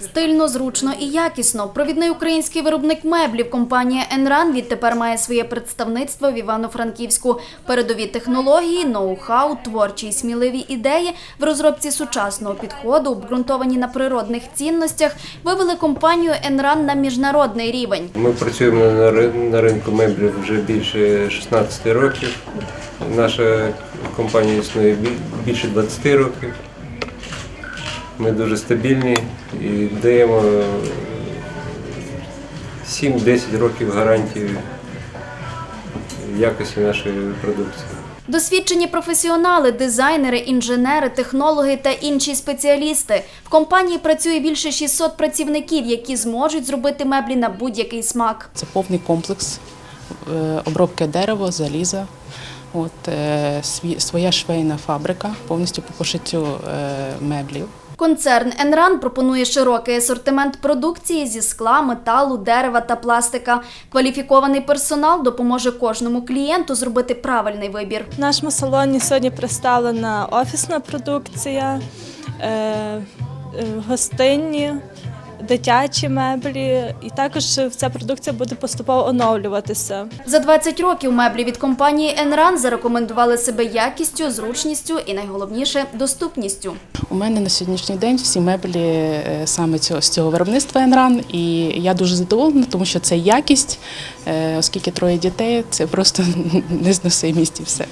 Стильно, зручно і якісно. Провідний український виробник меблів компанія Енран відтепер має своє представництво в Івано-Франківську. Передові технології, ноу-хау, творчі і сміливі ідеї в розробці сучасного підходу, обґрунтовані на природних цінностях, вивели компанію Енран на міжнародний рівень. Ми працюємо на, ри- на ринку меблів вже більше 16 років. Наша компанія існує бі- більше 20 років. Ми дуже стабільні і даємо е, 7-10 років гарантії якості нашої продукції. Досвідчені професіонали, дизайнери, інженери, технологи та інші спеціалісти. В компанії працює більше 600 працівників, які зможуть зробити меблі на будь-який смак. Це повний комплекс е, обробки дерева, заліза. От, е, сві- своя швейна фабрика повністю по пошиттю е, меблів. Концерн Енран пропонує широкий асортимент продукції зі скла, металу, дерева та пластика. Кваліфікований персонал допоможе кожному клієнту зробити правильний вибір. В нашому салоні сьогодні представлена офісна продукція, е, е, гостинні, дитячі меблі, і також ця продукція буде поступово оновлюватися. За 20 років меблі від компанії Енран зарекомендували себе якістю, зручністю і найголовніше доступністю. У мене на сьогоднішній день всі меблі е, саме цього, з цього виробництва Енран, і я дуже задоволена, тому що це якість, е, оскільки троє дітей, це просто незносимість і все.